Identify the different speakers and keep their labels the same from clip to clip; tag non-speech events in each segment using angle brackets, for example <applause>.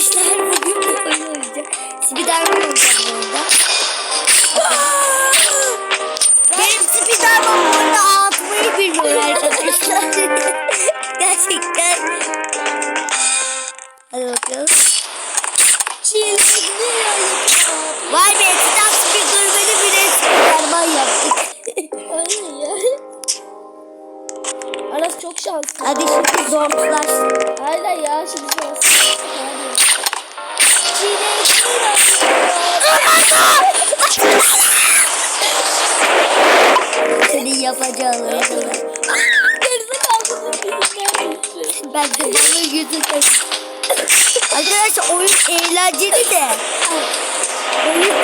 Speaker 1: Arkadaşlar bugün bir oyun oynayacağız. Spiderman oynayacağız bu arada. <laughs> Benim Spiderman bu arada atmayı bilmiyor arkadaşlar. <laughs> Gerçekten. Hadi bakalım.
Speaker 2: Çilekli
Speaker 1: Vay be kitap spikerleri bile Spiderman yaptık.
Speaker 2: Aynen ya. Aras çok şanslı.
Speaker 1: Hadi şimdi zorlarsın.
Speaker 2: Birinden gitti.
Speaker 1: Ben de bana yüzünden. Arkadaşlar oyun eğlenceli de. Oyun.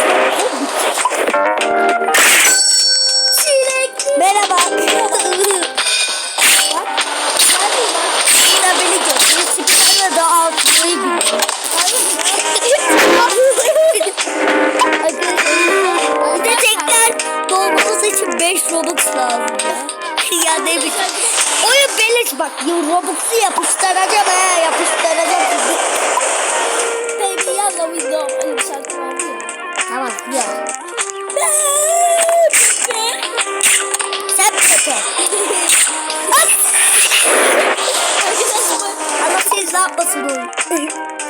Speaker 2: Çilekli.
Speaker 1: Merhaba.
Speaker 2: Bak. Hadi bak.
Speaker 1: Burada beni gördü. Spider'la da altmayı biliyor. Bir için 5 Robux lazım ya. <laughs> ya ne bileyim. Oyun beleş bak. Ya Robux'u yapıştıracağım ha. Yapıştıracağım sizi.
Speaker 2: Baby yalla window. Öyle bir şarkı vardı ya.
Speaker 1: Tamam ya. Sen.
Speaker 2: Arkadaşlar. <laughs>
Speaker 1: Ama siz ne yapmasın oyun?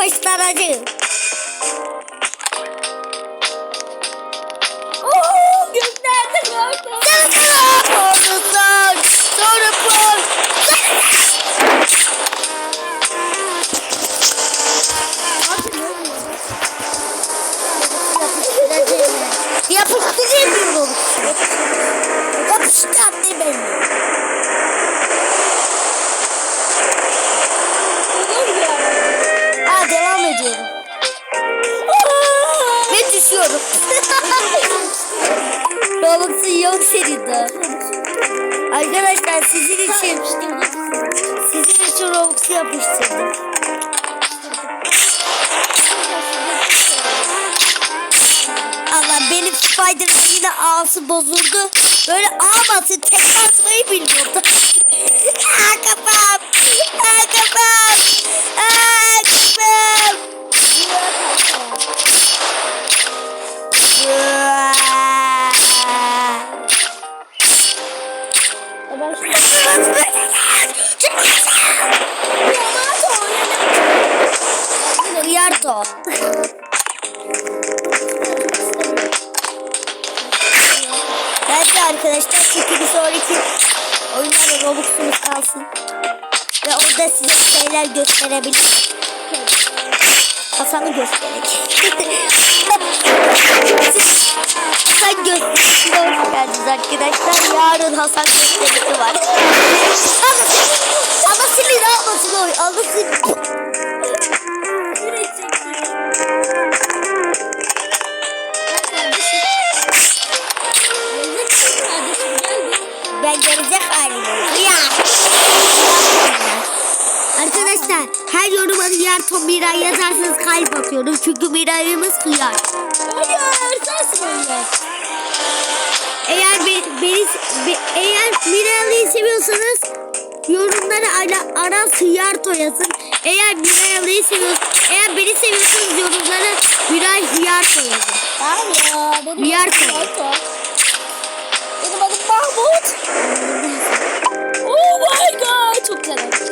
Speaker 1: Robux'u yapıştıracağım. Düşüyorum. Robux'un <laughs> yok senin de. Arkadaşlar sizin için sizin için Robux'u yapıştırdım. Allah benim Spiderman yine ağası bozuldu. Böyle ağaması tek atmayı bilmiyordu. <laughs> Aa kafam. Aa kafam. Aa
Speaker 2: ben şimdi
Speaker 1: Hıyarto. Bence arkadaşlar çünkü bir sonraki oyunlarda Robux'umuz kalsın. Ve orada size şeyler gösterebilirim. Hasan'ı gösterecek. Hasan gösterisi hoş geldiniz arkadaşlar. Yarın Hasan gösterisi var. Ama, ama seni ne yoruma Hıyar Miray yazarsanız kalp atıyorum. Çünkü Miray'ımız hıyar.
Speaker 2: Hayır.
Speaker 1: Eğer be, beni be, eğer Miray'ı seviyorsanız yorumlara ara, Aras Hıyarto yazın. Eğer Miray'ı seviyorsanız eğer beni seviyorsanız yorumlara Miray Hıyarto yazın.
Speaker 2: Tamam ya. Benim
Speaker 1: koy.
Speaker 2: Marco. Benim adım Mahmut. Oh my god. Çok güzel.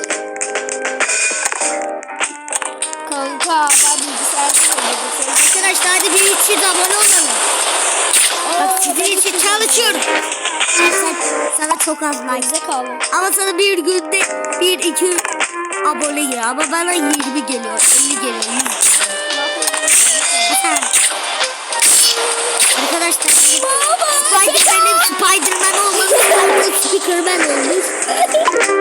Speaker 2: Ben bilgisayarda.
Speaker 1: Arkadaşlar hadi bir için abone olalım. Bak sizin için çalışıyorum. Sen, sana çok az like.
Speaker 2: Kaldı.
Speaker 1: Ama sana bir günde bir iki abone geliyor. Ama bana 20 geliyor. 50 geliyor. 100 geliyor. Arkadaşlar Spiderman'in Spiderman lazım. Spiderman olmuş. <laughs>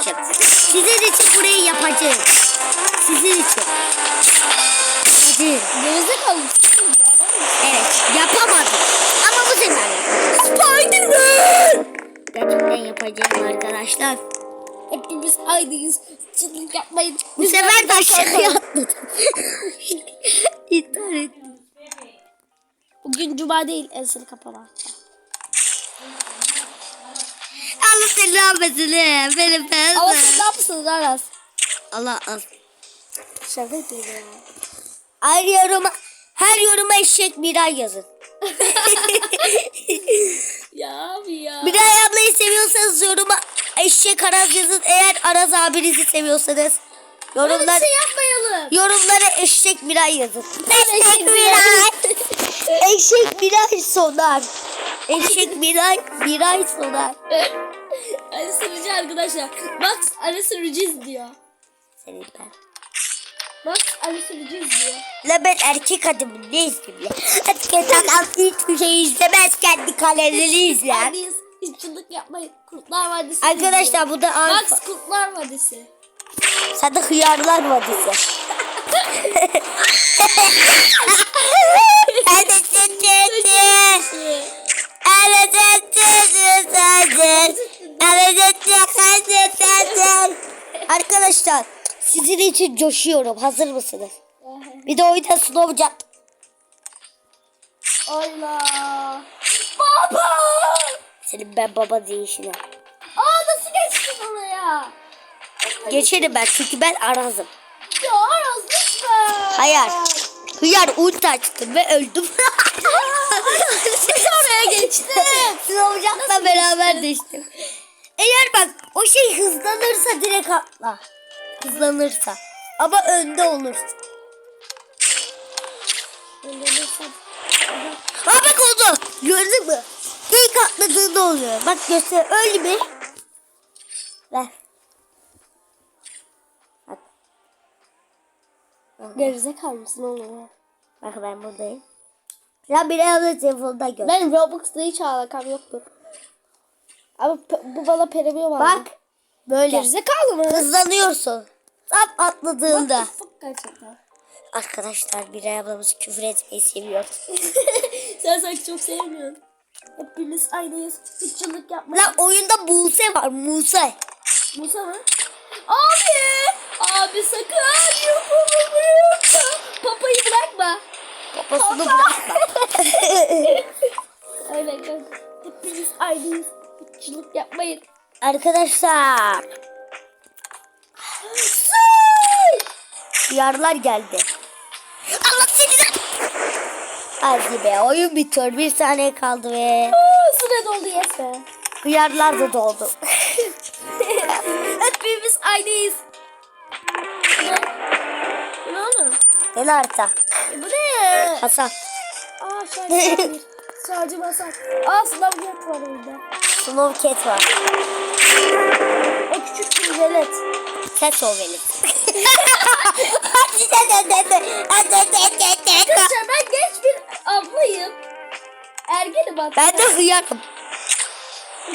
Speaker 1: için. Sizin için burayı yapacağım. Sizin için. Hadi.
Speaker 2: Gerize kaldı.
Speaker 1: Evet yapamadım. Ama bu sefer. Spiderman! Gerçekten yapacağım arkadaşlar.
Speaker 2: Hepimiz aynıyız. Çılgın yapmayın.
Speaker 1: Bu sefer de aşağıya atladım. İntihar ettim.
Speaker 2: Bugün cuma değil. Ensini kapama.
Speaker 1: Allah seni rahmetine. Benim ben.
Speaker 2: Ama siz ne yapıyorsunuz Aras?
Speaker 1: Allah al.
Speaker 2: Şaka yapıyor ya.
Speaker 1: Her yoruma, her yoruma eşek Miray yazın. <laughs>
Speaker 2: Ya abi ya.
Speaker 1: Miray ablayı seviyorsanız yoruma eşek Araz yazın. Eğer Araz abinizi seviyorsanız yorumlar,
Speaker 2: şey yapmayalım.
Speaker 1: yorumlara eşek Miray yazın.
Speaker 2: Eşek
Speaker 1: Miray. <laughs> eşek Miray sonar. Eşek Miray, Miray sonar. <laughs>
Speaker 2: Ali sürücü arkadaşlar. Max Ali sürücü izliyor.
Speaker 1: Senin ben.
Speaker 2: Max Ali sürücü izliyor.
Speaker 1: La ben erkek adamım ne izleyeyim ya? Erkek adam hiçbir şey izlemez kendi kalelerini izler.
Speaker 2: Neredeyiz? Hiç çıldık yapmayın. Kurtlar Vadisi izliyor.
Speaker 1: Arkadaşlar bu da alfa.
Speaker 2: Max Kurtlar Vadisi. <laughs>
Speaker 1: Sen de hıyarlar vadisi. Arkadaşlar sizin için coşuyorum. Hazır mısınız? Bir de oyunda Snowcat.
Speaker 2: Allah. Baba.
Speaker 1: Senin ben baba değişine.
Speaker 2: Aa nasıl geçtin oraya?
Speaker 1: Geçerim ben çünkü ben arazım.
Speaker 2: Ya Aras lütfen.
Speaker 1: Hayır. Hıyar ulti açtım ve öldüm. <laughs>
Speaker 2: Nasıl oraya geçtin?
Speaker 1: Snowcat'la beraber düştüm. Eğer bak o şey hızlanırsa direkt atla. Hızlanırsa. Ama önde olursun. Ha bak oldu. Gördün mü? İlk atladığında oluyor. Bak göster. Öyle mi? Ver. Bak.
Speaker 2: Gerizekalı mısın oğlum?
Speaker 1: Bak ben buradayım. Ya bir abla telefonda gör.
Speaker 2: Ben Roblox'ta hiç alakam yoktu. Ama bu bana peremiyor var.
Speaker 1: Bak. Böyle.
Speaker 2: Gerizekalı mı?
Speaker 1: Hızlanıyorsun. Tam atladığında.
Speaker 2: Gerçekten.
Speaker 1: Arkadaşlar bir ablamız küfür etmeyi seviyor. <laughs>
Speaker 2: Sen sanki çok sevmiyorsun. Hepimiz aynıyız. Hiç çıldık yapmayın.
Speaker 1: Lan oyunda Buse var. Musa.
Speaker 2: Musa mı? Abi! Abi sakın yapamam. Papayı bırakma.
Speaker 1: Babasını bırakma. <laughs> Arkadaşlar. Yarlar geldi. Allah seni de... Hadi be oyun bitiyor. Bir saniye kaldı ve
Speaker 2: Süre doldu yes be.
Speaker 1: hıyarlar da doldu. <laughs>
Speaker 2: Hepimiz aynıyız. Ne? Bu ne oğlum?
Speaker 1: Gel harita.
Speaker 2: E, bu ne?
Speaker 1: Hasan.
Speaker 2: Aa şarjı. Şarjı basar. Aa sınav yok var orada.
Speaker 1: Slow Cat var.
Speaker 2: O küçük bir velet.
Speaker 1: Ses o benim.
Speaker 2: Arkadaşlar ben genç bir ablayım. Ergenim hatta.
Speaker 1: ben de hıyarım.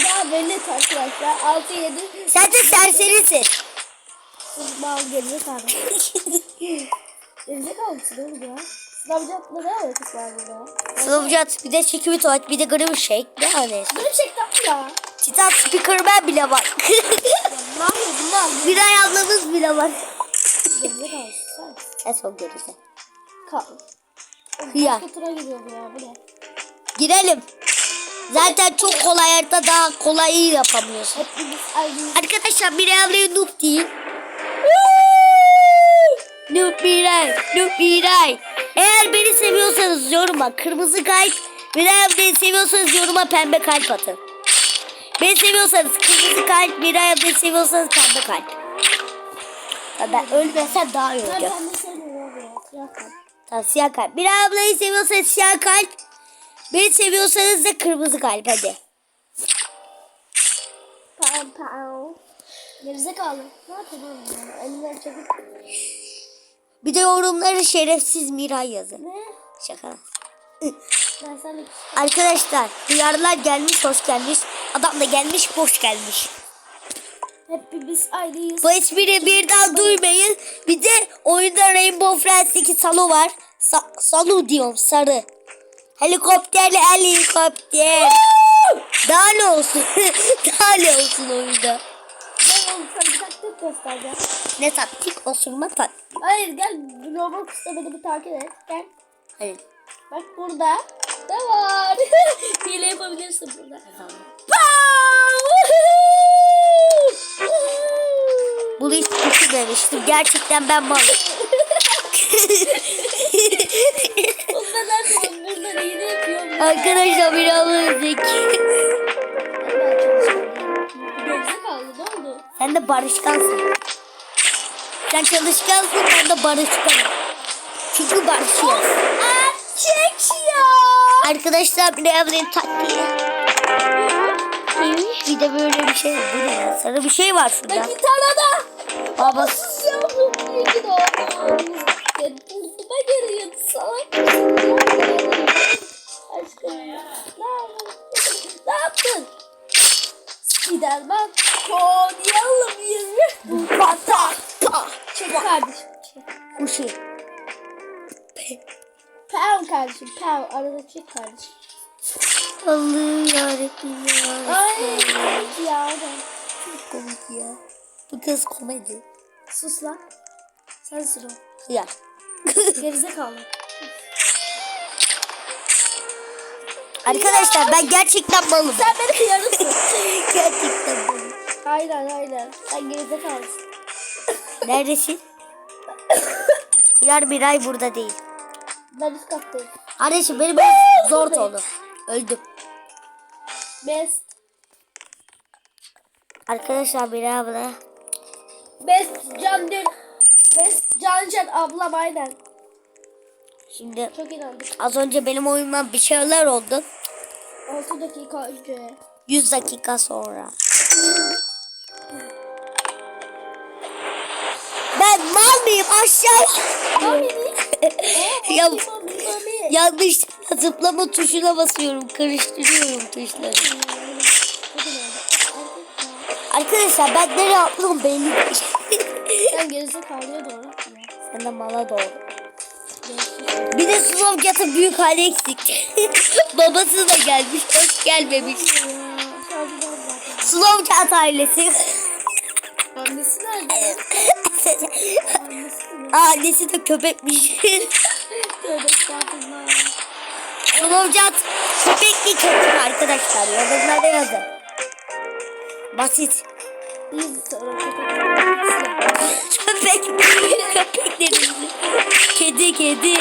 Speaker 2: Daha velet arkadaşlar. 6 7.
Speaker 1: Sen de serserisin.
Speaker 2: Mal gerizekalı. Gerizekalı mısın oğlum ya? Sınavcakla ne alakası var burada?
Speaker 1: Slowcat bir de çekimi tuvalet bir de grim shake. Ne hani?
Speaker 2: Benim şeklim ya.
Speaker 1: Titan Speakerman bile var.
Speaker 2: Ne yapıyorsun lan?
Speaker 1: bir ay ablamız bile var. Ses o gerisi.
Speaker 2: Kal. Ya?
Speaker 1: Girelim. Zaten çok kolay harita daha kolay yapamıyorsun. Arkadaşlar bir ablayı noob değil. noob Miray, noob Miray. Eğer beni seviyorsanız yoruma kırmızı kalp, Miray ablayı seviyorsanız yoruma pembe kalp atın. Beni seviyorsanız kırmızı kalp, Miray ablayı seviyorsanız pembe kalp. Ben ölmesem daha iyi olacak. Tamam siyah kalp. Miray ablayı seviyorsanız siyah kalp. Beni seviyorsanız da kırmızı kalp hadi.
Speaker 2: Pam pam. Gerizekalı. Ne yapıyorsun? Elimden çabuk.
Speaker 1: Bir de yorumları şerefsiz Miray yazın.
Speaker 2: Ne?
Speaker 1: Şaka.
Speaker 2: Sana
Speaker 1: Arkadaşlar hıyarlar gelmiş hoş gelmiş. Adam da gelmiş boş gelmiş.
Speaker 2: Hepimiz aynıyız.
Speaker 1: Bu espriyi bir daha duymayın. Bir de oyunda Rainbow Friends'teki Salo var. Sa Salo diyorum sarı. Helikopterli helikopter. daha ne olsun? <laughs> daha ne olsun oyunda?
Speaker 2: Göstereceğim.
Speaker 1: Ne taktik? Osurma taktik.
Speaker 2: Hayır gel Roblox'ta beni bir takip et. Gel.
Speaker 1: Hayır.
Speaker 2: Bak burada. Ne var? <laughs> Hile yapabilirsin burada.
Speaker 1: Bunu hiç düşünmemiştim. Gerçekten ben malım. <laughs> Arkadaşlar bir alırdık. Sen de barışkansın. Sen çalışkansın ben de barışkanım. Çünkü barışıyoruz.
Speaker 2: Erkek ya.
Speaker 1: Arkadaşlar bir de abinin Bir de böyle bir şey. Bu ne ya? Sarı bir şey var şurada.
Speaker 2: Ben gitarada.
Speaker 1: Baba
Speaker 2: Sus yavrum. İyi ki doğdun. Ya burnuma. Salak ya? Aşkım ya. Ne yaptın? Ne yaptın? Spiderman. Konyalım yürü. Patak. Çek kardeşim. Çek.
Speaker 1: kuşu.
Speaker 2: Pow kardeşim. Pow. Arada çek kardeşim.
Speaker 1: Allah'ım yarabbim ya.
Speaker 2: Ay. Ya.
Speaker 1: Çok komik ya. Bu kız komedi.
Speaker 2: Sus lan. Sen sıra.
Speaker 1: Ya. <laughs>
Speaker 2: Gerizekalı.
Speaker 1: Arkadaşlar ben gerçekten malım.
Speaker 2: Sen beni kıyarırsın. <laughs>
Speaker 1: gerçekten malım.
Speaker 2: aynen aynen. Sen gerizekalısın.
Speaker 1: Neredesin? <laughs> Yar bir ay burada değil.
Speaker 2: Ben üst kattayım.
Speaker 1: Kardeşim benim zor oldu. Öldüm.
Speaker 2: Best.
Speaker 1: Arkadaşlar bir abla.
Speaker 2: Best Can Dün. Best Can Can ablam aynen.
Speaker 1: Şimdi
Speaker 2: Çok inandık.
Speaker 1: az önce benim oyundan bir şeyler oldu.
Speaker 2: 6 dakika önce.
Speaker 1: 100 dakika sonra. Ben mal mıyım aşağı?
Speaker 2: Mami. <laughs>
Speaker 1: ya,
Speaker 2: mami mami.
Speaker 1: Yanlış zıplama tuşuna basıyorum. Karıştırıyorum tuşları. Arkadaşlar ben nereye atlıyorum belli değil.
Speaker 2: Sen <laughs> gerizekalıya doğru.
Speaker 1: Sen de mala doğru. Bir de Slovcat'ın büyük hali eksik. <laughs> Babası da gelmiş, hoş gelmemiş. Slovcat ailesi.
Speaker 2: Annesi nerede? <laughs> Annesi
Speaker 1: de köpekmiş.
Speaker 2: Tövbe estağfurullah.
Speaker 1: Slovcat köpekli köpek arkadaşlar. Yorumlarda yazın. Basit.
Speaker 2: Biz sonra köpek.
Speaker 1: Köpek. Köpeklerimizi. Kedi kedi.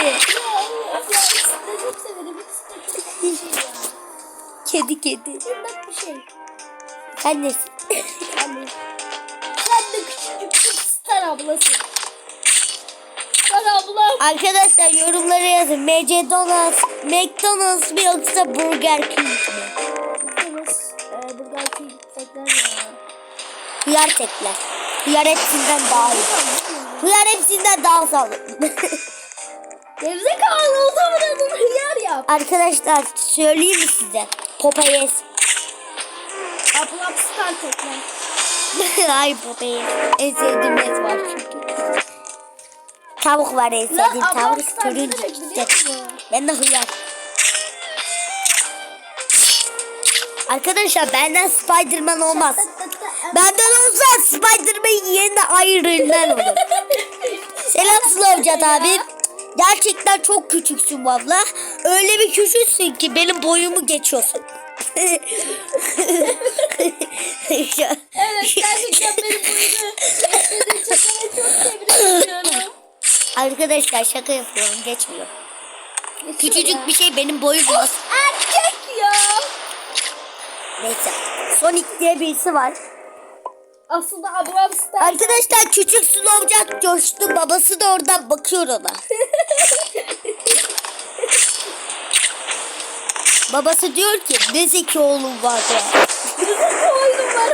Speaker 1: Kedi kedi.
Speaker 2: Minnak bir şey.
Speaker 1: Sen nesin?
Speaker 2: Anne. Sen de küçücük star ablasın. Star ablam.
Speaker 1: Arkadaşlar yorumlara yazın. McDonald's, McDonald's mı yoksa Burger King mi?
Speaker 2: E, buradan King tekrar ya.
Speaker 1: Hıyar tekler. Hıyar hepsinden daha iyi. Hıyar hepsinden daha sağlıklı. <laughs>
Speaker 2: Gerizekalı o zaman adını hıyar yap.
Speaker 1: Arkadaşlar söyleyeyim mi size? Popeyes.
Speaker 2: Ablam star tekrar.
Speaker 1: Hayır Popeyes. En sevdiğim. Tavuk var en sevdiğim tavuk. Turuncu? Ben de hıyar. Arkadaşlar benden Spiderman olmaz. <laughs> Benden olsa Spiderman'in yerine Iron Man olur. Selam Slavcat abi. Gerçekten çok küçüksün valla. Öyle bir küçüksün ki benim boyumu geçiyorsun.
Speaker 2: Evet gerçekten benim boyumu beklediğin için çok tebrik ediyorum.
Speaker 1: Arkadaşlar şaka yapıyorum geçmiyor. Küçücük bir şey benim boyum olmaz.
Speaker 2: Erkek ya.
Speaker 1: Neyse. Sonic diye birisi var.
Speaker 2: Aslında ablam star.
Speaker 1: Arkadaşlar küçük Slavcat coştu. Babası da oradan bakıyor ona. <laughs> Babası diyor ki ne zeki oğlum var ya.
Speaker 2: Oyunum var.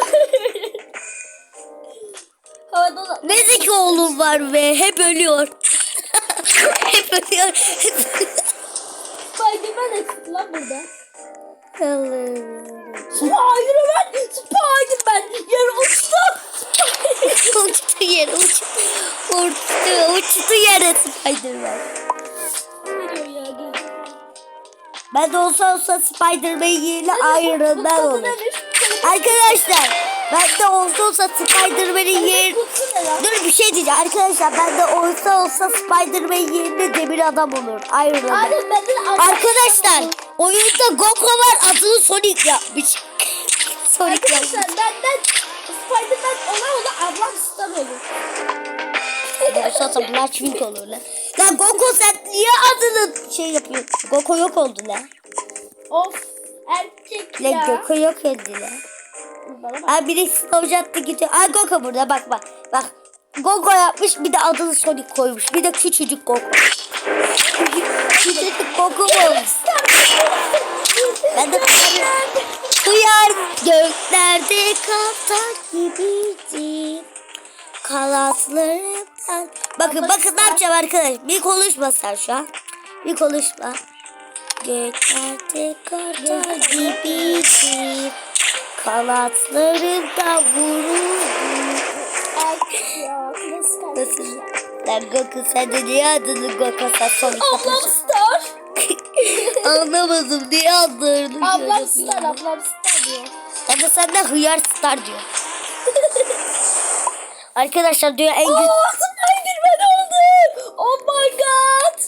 Speaker 1: Ne zeki oğlum var ve <laughs> hep ölüyor.
Speaker 2: Spiderman eksik lan burada.
Speaker 1: Allah'ım.
Speaker 2: Spiderman. Spiderman. Yer uçtu.
Speaker 1: uçtu yere uçtu. Uçtu, uçtu yere Spiderman. Ben de olsa olsa Spiderman yerine Iron Man olur. Arkadaşlar Ben de olsa olsa Spider-Man'in yer...
Speaker 2: Kutu ne lan?
Speaker 1: Dur bir şey diyeceğim arkadaşlar. Ben de olsa olsa Spider-Man yerine demir adam olur. Iron Man. Arkadaşlar oyunda Goku var adını Sonic yapmış. Sonic yapmış.
Speaker 2: Arkadaşlar benden Spiderman ona ona ablam star olur.
Speaker 1: Olsa Blackpink olur lan. Lan Goku sen niye adını şey yapıyorsun? Goku yok oldu lan.
Speaker 2: Of erkek
Speaker 1: Lan
Speaker 2: ya.
Speaker 1: Goku yok oldu lan. Ay birisi olacaktı gidiyor. Ay Goku burada bak bak. Bak. Goku yapmış bir de adını Sonic koymuş. Bir de küçücük Goku. küçücük mu olmuş? Ben de Duyar göklerde kaptan gibiydi. Kanatlarımdan. Bakın bakın ne yapacağım arkadaş. Bir konuşma sen şu an. Bir konuşma. Göklerde kartal gibiydi. Kanatlarımda vuruldu.
Speaker 2: Erkek ya. Nasıl?
Speaker 1: Lan Goku sen de niye adını Goku sen son
Speaker 2: Ablam star. <laughs>
Speaker 1: Anlamadım niye adlarını
Speaker 2: Ablam star. Ablam star diyor.
Speaker 1: Ben de senden hıyar star diyor. Arkadaşlar diyor en güzel...
Speaker 2: Aa Spiderman oldu. Oh my god.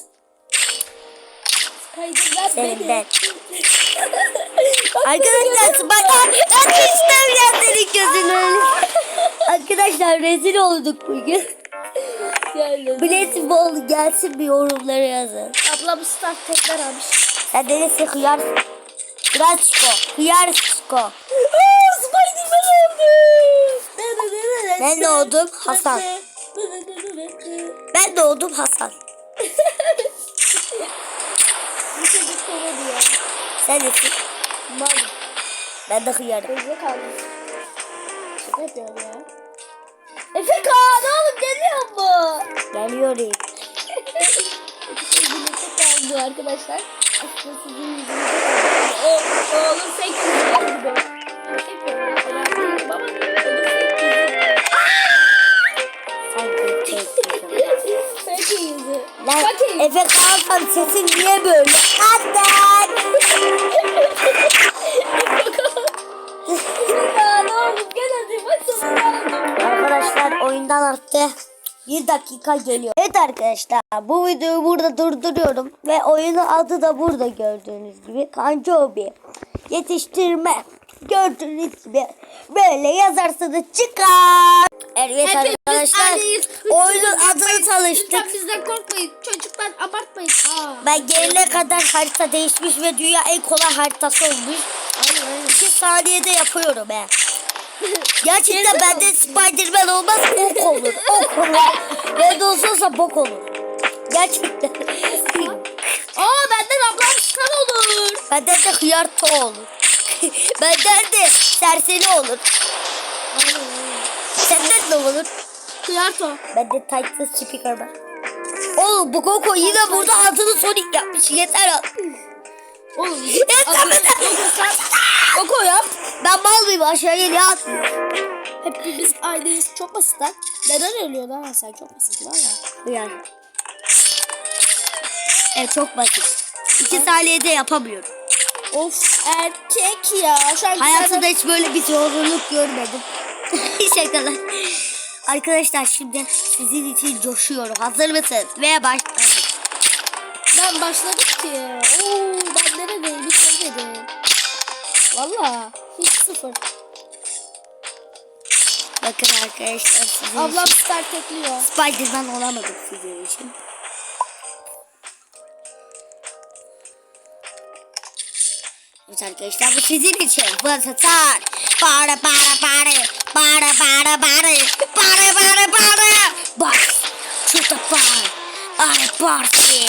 Speaker 1: Senin
Speaker 2: benim.
Speaker 1: ben. Arkadaşlar bak de istemem senin gözünü. Arkadaşlar rezil olduk bugün. Bol gelsin bir yorumları yazın.
Speaker 2: Ablam star tekrar almış.
Speaker 1: Sen de neyse hıyar... Çiko.
Speaker 2: Aa, Spiderman oldu.
Speaker 1: Ben de oldum Hasan. Ben de oldum Hasan.
Speaker 2: Bu çocuk komedi ya.
Speaker 1: Sen nesin?
Speaker 2: Mal.
Speaker 1: Ben de hıyarım.
Speaker 2: Gözüne kalmış. Şaka yapıyorum ya. Efe Kaan oğlum geliyor mu?
Speaker 1: Geliyorum.
Speaker 2: Birlikte kaldı arkadaşlar. Aslında sizin yüzünüzde kaldı. O, oğlum fake yüzü kaldı.
Speaker 1: Efe Kalkan sesin niye böyle? Annen. Arkadaşlar oyundan attı. Bir dakika geliyor. Evet arkadaşlar bu videoyu burada durduruyorum. Ve oyunun adı da burada gördüğünüz gibi. Kancobi. Yetiştirme. Gördüğünüz gibi böyle yazarsanız çıkar. Evet
Speaker 2: Hepimiz
Speaker 1: arkadaşlar
Speaker 2: aynıyız.
Speaker 1: oyunun adını tanıştık.
Speaker 2: Lütfen bizden korkmayın. Çocuklar abartmayın. Aa.
Speaker 1: Ben gelene kadar harita değişmiş ve dünya en kolay haritası olmuş.
Speaker 2: Aynen.
Speaker 1: İki saniyede yapıyorum he. <laughs> Gerçekten bende? Spiderman olmaz ok olur. Ok olur. Bende olsa bok olur. Gerçekten.
Speaker 2: Aa benden ablam star olur.
Speaker 1: Benden de hıyarto olur. <laughs> Benden de serseri olur.
Speaker 2: Aynen.
Speaker 1: Senden ne olur?
Speaker 2: Kıyarto.
Speaker 1: Bende Titan Speaker var. Oğlum bu Goku yine burada adını Sonic yapmış. Yeter al.
Speaker 2: Oğlum. <laughs>
Speaker 1: Yeter be.
Speaker 2: Koko yap.
Speaker 1: Ben mal mıyım aşağıya niye atmıyorum?
Speaker 2: Hepimiz aynıyız. Çok basit lan. Neden ölüyor lan sen? Çok basit lan ya.
Speaker 1: Hıyar. Evet çok basit. İki saniyede yapamıyorum.
Speaker 2: Of erkek ya. Şu an
Speaker 1: Hayatımda hiç böyle bir zorluk görmedim. <laughs> Şakalar. Arkadaşlar şimdi sizin için coşuyorum. Hazır mısınız? Ve başladık.
Speaker 2: Ben başladım ki. Oo ben neredeyim? Hiç görmedim. Valla. Hiç sıfır.
Speaker 1: Bakın arkadaşlar sizin
Speaker 2: Ablam
Speaker 1: için
Speaker 2: star tekliyor.
Speaker 1: Spiderman olamadım sizin için. Evet arkadaşlar bu sizin için. Basıtar. Para para para. Para para para. Para para para. Bas. Şurada par. Are parti.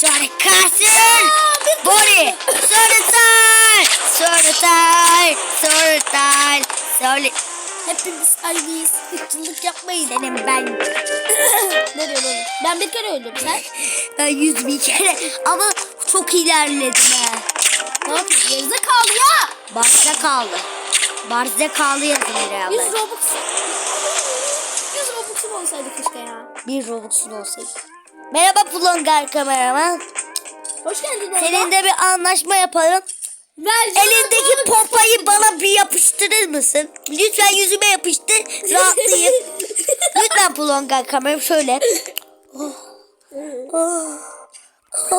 Speaker 1: Sonra kalsın. Bori. Sonra tay. Sonra tay. Sonra tay. Sonra
Speaker 2: Hepimiz aynıyız. Hıççılık yapmayın.
Speaker 1: senin ben <laughs>
Speaker 2: ne diyorsun oğlum? Ben bir kere öldüm. Sen
Speaker 1: Ben yüz bir kere ama çok ilerledim ha.
Speaker 2: ne yapıyorsun? Geride kaldı ya.
Speaker 1: Barza kaldı. Barza kaldı yazın bir
Speaker 2: 100
Speaker 1: abla.
Speaker 2: Robux. 100 Robux'um olsaydı keşke ya.
Speaker 1: Bir Robux'un olsaydı. Merhaba Plongar kameraman.
Speaker 2: Hoş geldin.
Speaker 1: Seninle bir anlaşma yapalım.
Speaker 2: Bence
Speaker 1: Elindeki pompayı bana bir yapıştırır mısın? Lütfen yüzüme yapıştır. Rahatlayayım. <laughs> Lütfen Plonga kameram şöyle. Oh. Oh. Oh.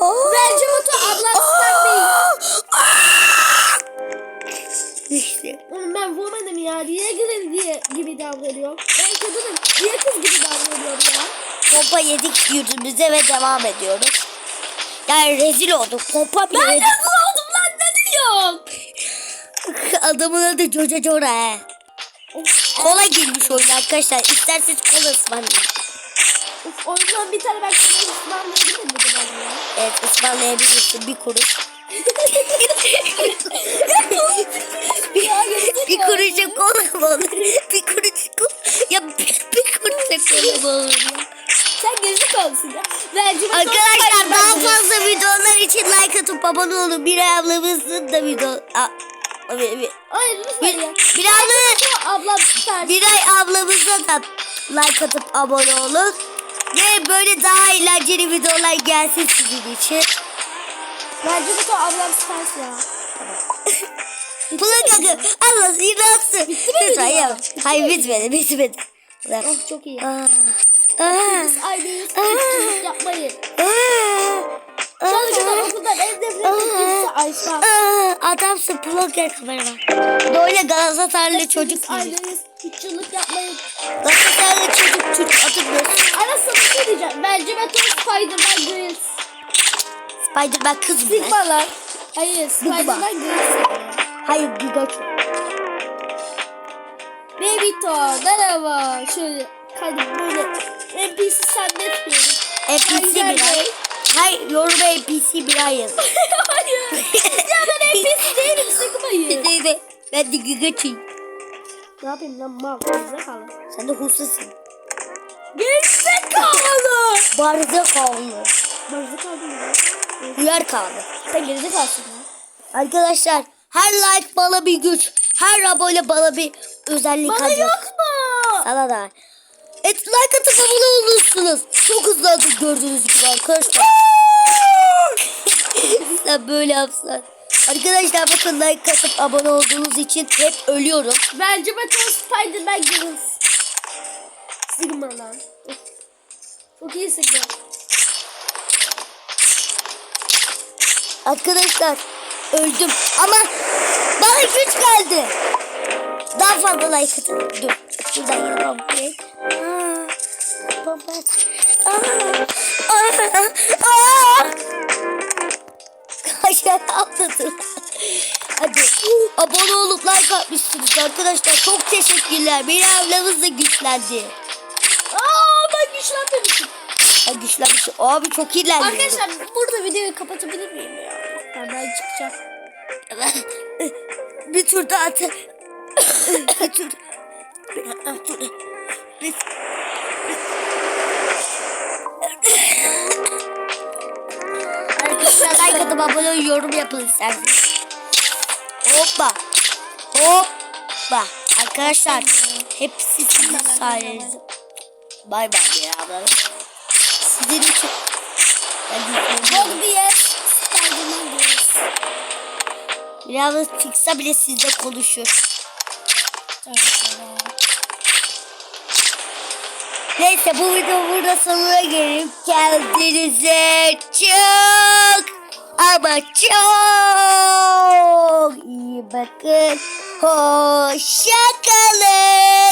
Speaker 1: Oh.
Speaker 2: Bence Batu ablam Stark değil.
Speaker 1: İşte.
Speaker 2: Oğlum ben woman'ım ya. Niye kızım diye gibi davranıyorum. Ben kadınım. Niye kız gibi davranıyorum ya?
Speaker 1: Pompa yedik yüzümüze ve devam ediyoruz. Yani rezil olduk. Pompa bile
Speaker 2: Ben nasıl oldum lan ne diyorum? <laughs>
Speaker 1: Adamın adı Jora he. Kola girmiş oyuna arkadaşlar. İsterseniz kola ısmarlayın.
Speaker 2: Of, o zaman bir tane ben sana ısmarlayabilir miydim ya?
Speaker 1: Evet ısmarlayabilirsin bir kuruş.
Speaker 2: Ya gerizekalı.
Speaker 1: Bir kuruşa kola mı olur? Bir kuruş kola. Ya bir, bir kuruşa kola mı olur ya?
Speaker 2: Sen gerizekalısın ya. Bence ben
Speaker 1: Arkadaşlar daha fazla videolar için like atıp abone olun. Bir ablamızın da video... Aa, bir, bir,
Speaker 2: lütfen ya.
Speaker 1: bir abla...
Speaker 2: Süper.
Speaker 1: Biray ablamıza da like atıp abone olun. Ve böyle daha eğlenceli videolar gelsin sizin için.
Speaker 2: Bence bu da ablam süper ya. <laughs>
Speaker 1: Plak akı. Allah sinatsın.
Speaker 2: Bitti mi video?
Speaker 1: Hayır, hayır bitmedi bitmedi. Bak.
Speaker 2: Oh çok iyi.
Speaker 1: Aa, aa,
Speaker 2: Biz.
Speaker 1: Aa.
Speaker 2: Çocuk yapmayın.
Speaker 1: aa,
Speaker 2: Çalışırlar
Speaker 1: aa.
Speaker 2: okuldan en nefret ettiğimiz Ayşe.
Speaker 1: Aa, Adamsın plak kamera var. Böyle Galatasaraylı çocuk
Speaker 2: Biz
Speaker 1: gibi.
Speaker 2: aynıyız. Hiç yıllık yapmayın.
Speaker 1: Galatasaraylı çocuk Türk atılmıyor.
Speaker 2: Arasında bir şey diyeceğim. Bence ben Tom Spider-Man Grills.
Speaker 1: Spiderman kız mı?
Speaker 2: Sigmalar. Hayır Spider-Man Grills.
Speaker 1: Hayır Giga
Speaker 2: Bebito merhaba. Şöyle hadi böyle NPC zannetmiyorum.
Speaker 1: NPC bir ay.
Speaker 2: hayır.
Speaker 1: Yoruma NPC bir ay yazın.
Speaker 2: Hayır. ya ben NPC değilim sıkmayın.
Speaker 1: Neydi? <laughs> Ben de Gigaç'ıyım.
Speaker 2: ne yapayım lan mal. Gerizekalı.
Speaker 1: Sen de huslusun.
Speaker 2: Gerizekalı.
Speaker 1: Barda kaldı.
Speaker 2: Gerizekalı mı?
Speaker 1: Uyar kaldı.
Speaker 2: Sen gerizekalısın ya.
Speaker 1: Arkadaşlar her like bana bir güç. Her abone bana bir özellik
Speaker 2: Bana
Speaker 1: kazanır.
Speaker 2: yok mu?
Speaker 1: Sana da. Et like atıp abone olursunuz. Çok hızlı atıp gördüğünüz gibi arkadaşlar. <laughs> Sen böyle yapsan. Arkadaşlar bakın like atıp abone olduğunuz için hep ölüyorum.
Speaker 2: Bence ben Tom Spider-Man Grills. Sigma lan. Çok iyi Sigma.
Speaker 1: Arkadaşlar öldüm ama bana güç geldi. Daha fazla like atın. Dur. Şuradan yapalım. Baba. Aşağı atladım. Hadi abone olup like atmışsınız arkadaşlar. Çok teşekkürler. Beni ablamız da güçlendi.
Speaker 2: Ben güçlenmemişim.
Speaker 1: Ha, güçlenmiş. Abi çok ilerliyor.
Speaker 2: Arkadaşlar burada videoyu kapatabilir miyim ya? Ben, ben çıkacağım. <laughs>
Speaker 1: bir tur daha at. <laughs> bir tur. Bir tur. Bir... Arkadaşlar like atıp abone yorum yapın isterseniz. Hoppa. Hoppa. Arkadaşlar hepsi sizin sayenizde. Bay bay ya abla. İçin. Ben gitmem.
Speaker 2: Bog diye Spider-Man Grills.
Speaker 1: Biraz çıksa bile sizle konuşur. Neyse bu video burada sonuna gelip kendinize çok ama çok iyi bakın. Hoşça kalın.